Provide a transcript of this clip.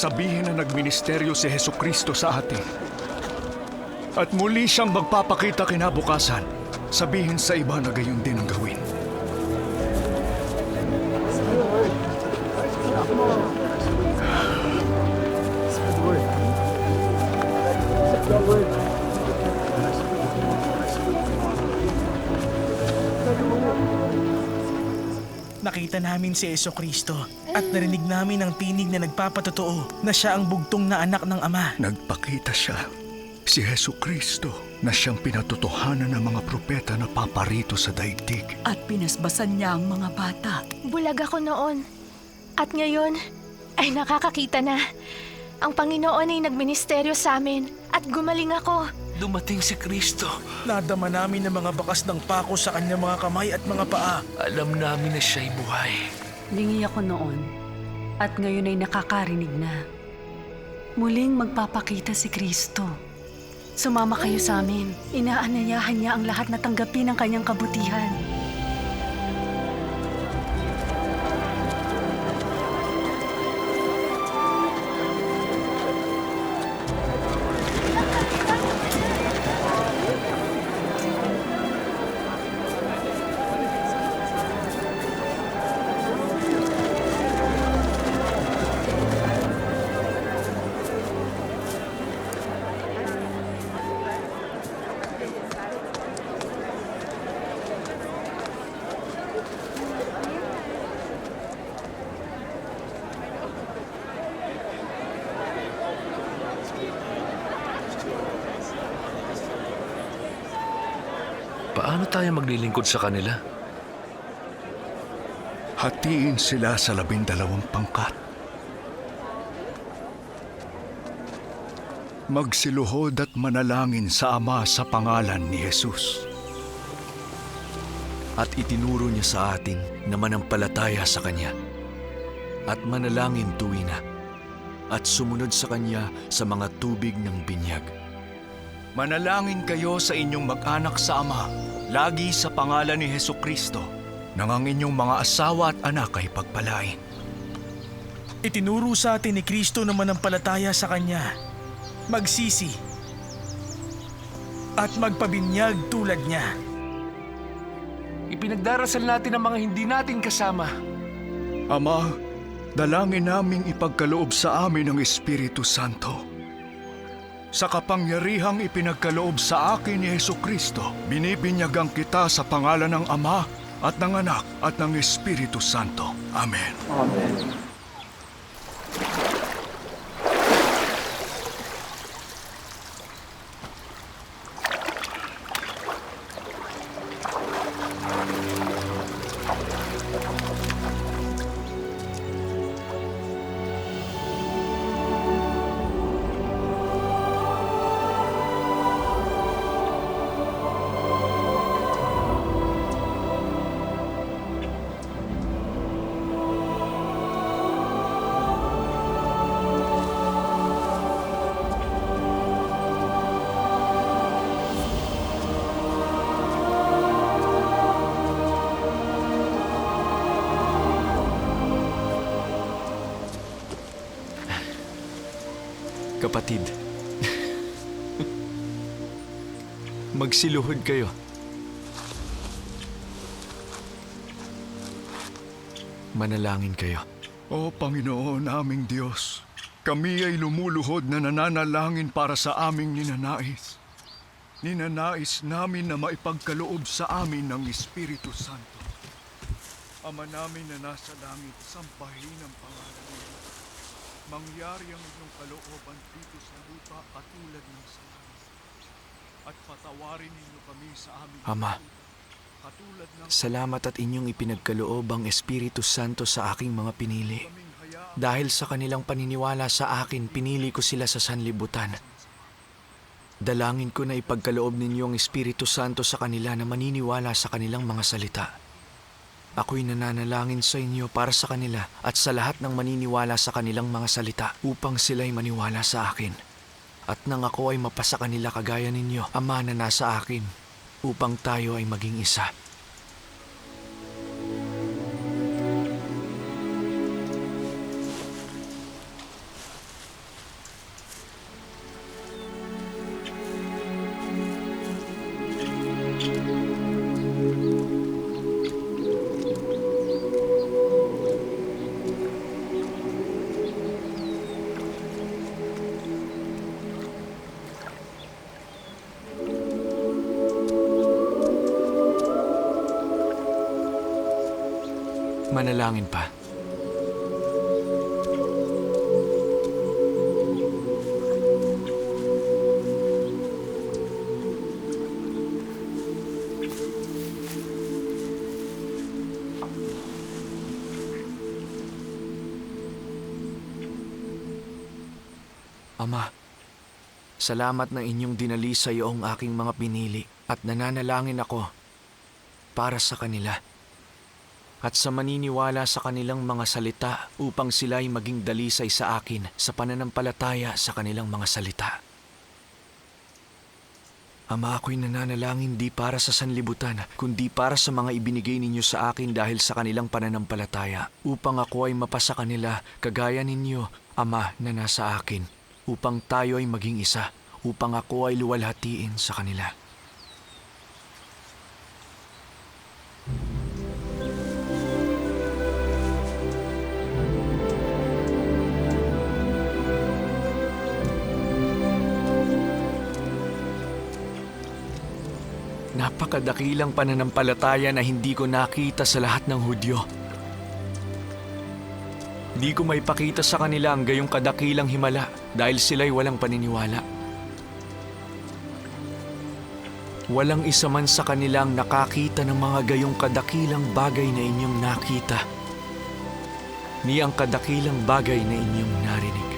Sabihin na nagministeryo si Heso Kristo sa atin. At muli siyang magpapakita kinabukasan. Sabihin sa iba na gayon din ang gawin. Nakita namin si Yeso Kristo at narinig namin ang tinig na nagpapatotoo na siya ang bugtong na anak ng Ama. Nagpakita siya, si Heso Kristo, na siyang pinatotohanan ng mga propeta na paparito sa daigdig. At pinasbasan niya ang mga bata. Bulag ako noon. At ngayon, ay nakakakita na. Ang Panginoon ay nagministeryo sa amin at gumaling ako. Dumating si Kristo. Nadama namin ang mga bakas ng pako sa kanyang mga kamay at mga paa. Alam namin na siya'y buhay. Lingi ako noon. At ngayon ay nakakarinig na. Muling magpapakita si Kristo. Sumama kayo sa amin. Inaanayahan niya ang lahat na tanggapin ang kanyang kabutihan. Tayo maglilingkod sa kanila? Hatiin sila sa labindalawang pangkat. Magsiluhod at manalangin sa Ama sa pangalan ni Jesus. at itinuro niya sa atin na manampalataya sa Kanya at manalangin tuwi na at sumunod sa Kanya sa mga tubig ng binyag. Manalangin kayo sa inyong mag-anak sa Ama, lagi sa pangalan ni Heso Kristo, nang ang inyong mga asawa at anak ay pagpalain. Itinuro sa atin ni Kristo na manampalataya sa Kanya, magsisi, at magpabinyag tulad niya. Ipinagdarasal natin ang mga hindi natin kasama. Ama, dalangin naming ipagkaloob sa amin ang Espiritu Santo. Sa kapangyarihang ipinagkaloob sa akin ni Heso Kristo, binibinyagang kita sa pangalan ng Ama at ng Anak at ng Espiritu Santo. Amen. Kapatid, magsiluhod kayo. Manalangin kayo. O Panginoon naming Diyos, kami ay lumuluhod na nananalangin para sa aming ninanais. Ninanais namin na maipagkaloob sa amin ng Espiritu Santo. Ama namin na nasa langit, sampahin ang pangalan niyo. Mangyari ang inyong kalooban dito sa lupa katulad ng sa langit. At patawarin ninyo kami sa aming Ama, katulad ng Salamat at inyong ipinagkaloob ang Espiritu Santo sa aking mga pinili. Dahil sa kanilang paniniwala sa akin, pinili ko sila sa sanlibutan. Dalangin ko na ipagkaloob ninyo ang Espiritu Santo sa kanila na maniniwala sa kanilang mga salita. Ako'y nananalangin sa inyo para sa kanila at sa lahat ng maniniwala sa kanilang mga salita upang sila'y maniwala sa akin. At nang ako ay mapasa kanila kagaya ninyo, Ama na nasa akin, upang tayo ay maging isa. Manalangin pa. Ama, salamat na inyong dinali sa iyo ang aking mga pinili at nananalangin ako para sa kanila at sa maniniwala sa kanilang mga salita upang sila ay maging dalisay sa akin sa pananampalataya sa kanilang mga salita. Ama, ako'y nananalangin di para sa sanlibutan, kundi para sa mga ibinigay ninyo sa akin dahil sa kanilang pananampalataya, upang ako ay mapasa kanila kagaya ninyo, Ama, na nasa akin, upang tayo ay maging isa, upang ako ay luwalhatiin sa kanila. Napakadakilang pananampalataya na hindi ko nakita sa lahat ng Hudyo. Di ko maipakita sa kanila ang gayong kadakilang himala dahil sila'y walang paniniwala. Walang isa man sa kanilang nakakita ng mga gayong kadakilang bagay na inyong nakita. Ni ang kadakilang bagay na inyong naririnig.